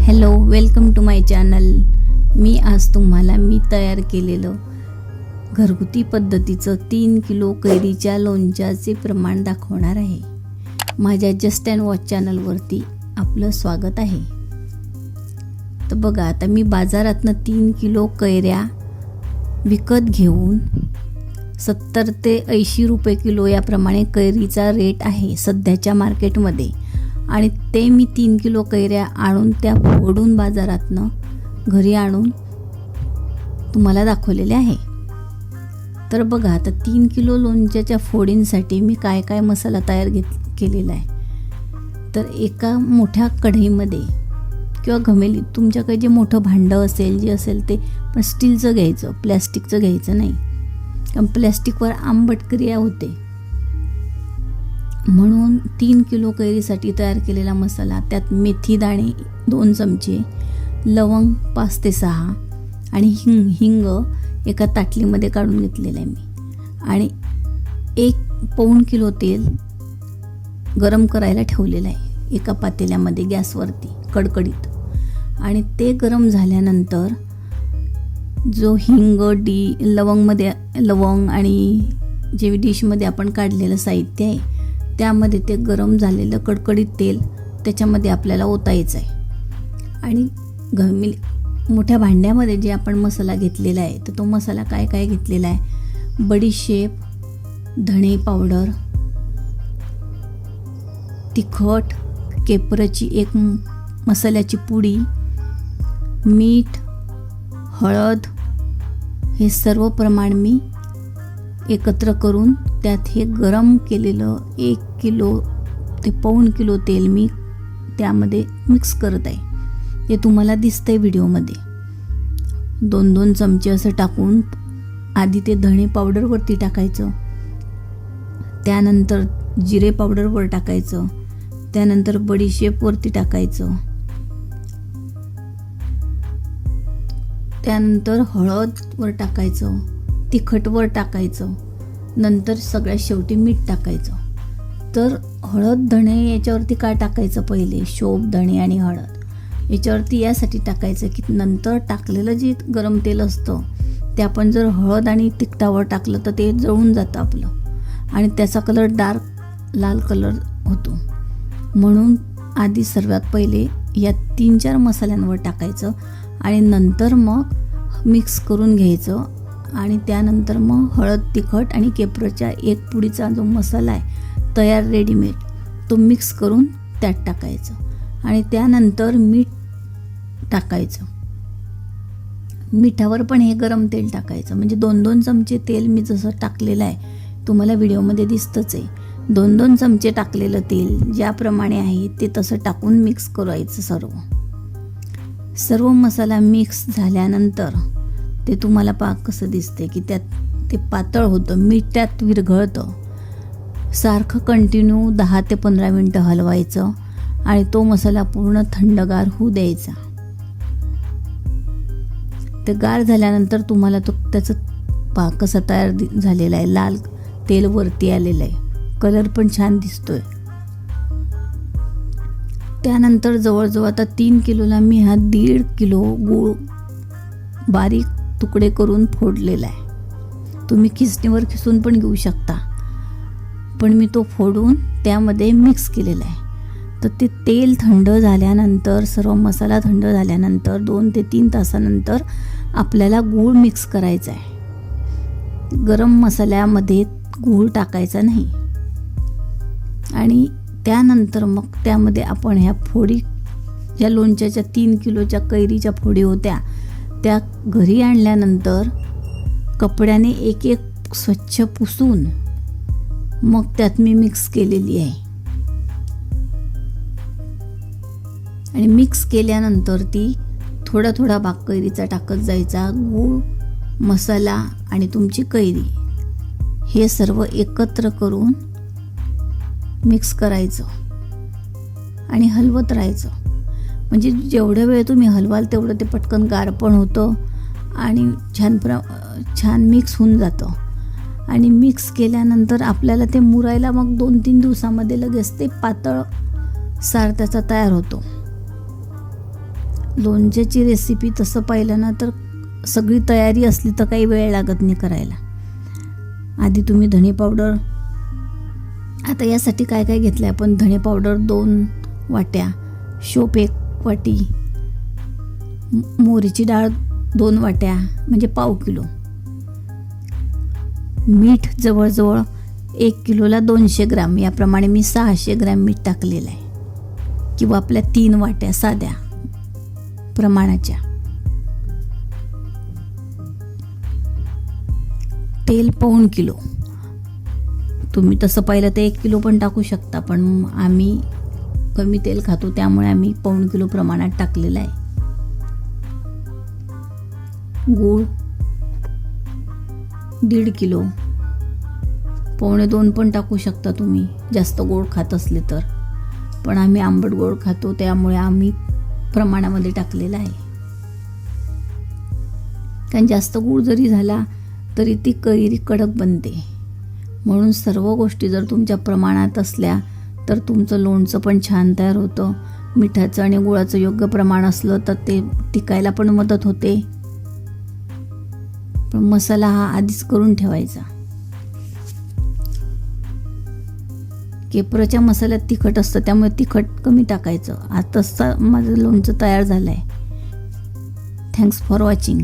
Hello welcome to my channel मी आज तुम्हाला मी तयार केलेलं घरगुती पद्धतीचं तीन किलो कैरीच्या लोणच्याचे प्रमाण दाखवणार आहे. माझ्या जस्ट अँड वॉच चॅनलवरती आपलं स्वागत आहे. तर बघा आता मी बाजारातनं तीन किलो कैऱ्या विकत घेऊन सत्तर ते ऐंशी रुपये किलो याप्रमाणे कैरीचा रेट आहे सध्याच्या मार्केटमध्ये आणि ते मी तीन किलो कैऱ्या आणून त्या फोडून बाजारातनं घरी आणून तुम्हाला दाखवलेले आहे. तर बघा आता तीन किलो लोणच्याच्या फोडींसाठी मी काय काय मसाला तयार घेत केलेला आहे. तर एका मोठ्या कढईमध्ये किंवा घमेली तुमच्याकडे जे मोठं भांडं असेल जे असेल ते पण स्टीलचं घ्यायचं प्लॅस्टिकचं घ्यायचं नाही. कारण प्लॅस्टिकवर आंबट क्रिया होते. म्हणून तीन किलो कैरीसाठी तयार केलेला मसाला त्यात मेथी दाणे दोन चमचे लवंग पाच ते सहा आणि हिंग हिंग एका ताटलीमध्ये काढून घेतलेलं आहे मी. आणि एक पाऊण किलो तेल गरम करायला ठेवलेलं आहे एका पातेल्यामध्ये गॅसवरती कडकडीत. आणि ते गरम झाल्यानंतर जो हिंग डी लवंगमध्ये लवंग आणि जे डिशमध्ये आपण काढलेलं साहित्य आहे त्यामध्ये ते गरम झालेलं कडकडीत तेल त्याच्यामध्ये आपल्याला ओतायचं आहे आणि घमी मोठ्या भांड्यामध्ये जे आपण मसाला घेतलेला आहे तर तो मसाला काय काय घेतलेला आहे? बडीशेप धणे पावडर तिखट केपराची एक मसाल्याची पुडी मीठ हळद हे सर्व प्रमाण मी एकत्र करून त्यात हे गरम केलेलं एक किलो ते पाऊण किलो तेल मी त्यामध्ये मिक्स करत आहे. ते तुम्हाला दिसतंय व्हिडिओमध्ये. दोन दोन चमचे असं टाकून आधी ते धणे पावडरवरती टाकायचं. त्यानंतर जिरे पावडरवर टाकायचं. त्यानंतर बडीशेपवरती टाकायचं. त्यानंतर हळदवर टाकायचं. तिखटवर टाकायचं. नंतर सगळ्यात शेवटी मीठ टाकायचं. तर हळद धणे याच्यावरती काय टाकायचं पहिले? शोभ धणे आणि हळद. याच्यावरती यासाठी टाकायचं की नंतर टाकलेलं जे गरम तेल असतं ते आपण जर हळद आणि तिखटावर टाकलं तर ते जळून जातं आपलं. आणि त्याचा कलर डार्क लाल कलर होतो. म्हणून आधी सर्वात पहिले या तीन चार मसाल्यांवर टाकायचं आणि नंतर मग मिक्स करून घ्यायचं आणि त्यानंतर मग हळद तिखट आणि केपरच्या एक पुडीचा जो मसाला आहे तयार रेडीमेड तो मिक्स करून त्यात टाकायचं. आणि त्यानंतर मीठ टाकायचं. मिठावर पण हे गरम तेल टाकायचं. म्हणजे दोन दोन चमचे तेल मी जसं टाकलेलं आहे तुम्हाला व्हिडिओमध्ये दिसतंच आहे. दोन दोन चमचे टाकलेलं तेल ज्याप्रमाणे आहे ते तसं टाकून मिक्स करायचं सर्व. सर्व मसाला मिक्स झाल्यानंतर ते तुम्हाला पाक कसं दिसते की त्यात ते पातळ होतं मीठ त्यात विरघळतं. सारखं कंटिन्यू दहा ते पंधरा मिनटं हलवायचं आणि तो मसाला पूर्ण थंडगार होऊ द्यायचा. ते गार झाल्यानंतर तुम्हाला तो त्याचं पाक कसा तयार दि- झालेला आहे लाल तेल वरती आलेलं आहे. कलर पण छान दिसतोय. त्यानंतर जवळजवळ आता तीन किलोला मी हा दीड किलो गूळ बारीक तुकडे करून फोडलेला आहे. तुम्ही खिसणीवर खिसून पण घेऊ शकता. पण मी तो फोडून त्यामध्ये मिक्स केलेला आहे. तर ते तेल थंड झाल्यानंतर सर्व मसाला थंड झाल्यानंतर दोन ते तीन तासानंतर आपल्याला गूळ मिक्स करायचा आहे. गरम मसाल्यामध्ये गूळ टाकायचा नाही. आणि त्यानंतर मग त्यामध्ये आपण ह्या फोडी ज्या लोणच्याच्या तीन किलोच्या कैरीच्या फोडी होत्या त्या घरी आणल्यानंतर कपड्याने एक एक स्वच्छ पुसून मग त्यात मी मिक्स केलेली आहे. आणि मिक्स केल्यानंतर ती थोडा थोडा बाग कैरीचा टाकत जायचा. गूळ मसाला आणि तुमची कैरी हे सर्व एकत्र करून मिक्स करायचं आणि हलवत राहायचं. म्हणजे जेवढं वेळ तुम्ही हलवाल तेवढं ते पटकन गार पण होतं आणि छान प्र छान मिक्स होऊन जातं. आणि मिक्स केल्यानंतर आपल्याला ते मुरायला मग दोन तीन दिवसामध्ये लगेच ते पातळ सार त्याचा तयार होतो. लोणच्याची रेसिपी तसं पाहिलं ना तर सगळी तयारी असली तर काही वेळ लागत नाही करायला. आधी तुम्ही धणे पावडर आता यासाठी काय काय घेतलं आहे आपण? धणे पावडर दोन वाट्या शोप एक वाटी. मोहरीची डाळ दोन वाट्या म्हणजे पाव किलो. मीठ जवळजवळ एक किलोला दोनशे ग्राम याप्रमाणे मी सहाशे ग्रॅम मीठ टाकलेलं आहे. किंवा आपल्या तीन वाट्या साध्या प्रमाणाच्या. तेल पाऊण किलो. तुम्ही तसं पाहिलं तर एक किलो पण टाकू शकता पण आम्ही कमी तेल खातो त्यामुळे आम्ही पाऊण किलो प्रमाणात टाकलेलं आहे. गूळ दीड किलो. पावणे दोन पण टाकू शकता तुम्ही जास्त गोड खात असले तर. पण आम्ही आंबट गोड खातो त्यामुळे आम्ही प्रमाणामध्ये टाकलेलं आहे. कारण जास्त गूळ जरी झाला तरी ती कैरी कडक बनते. म्हणून सर्व गोष्टी जर तुमच्या प्रमाणात असल्या तर तुमचं लोणचं पण छान तयार होतं. मिठाचं आणि गुळाचं योग्य प्रमाण असलं तर ते टिकायला पण मदत होते. पण मसाला हा आधीच करून ठेवायचा. केपराच्या मसाल्यात तिखट असतं त्यामुळे तिखट कमी टाकायचं. आताच माझं लोणचं तयार झालं आहे थँक्स फॉर वॉचिंग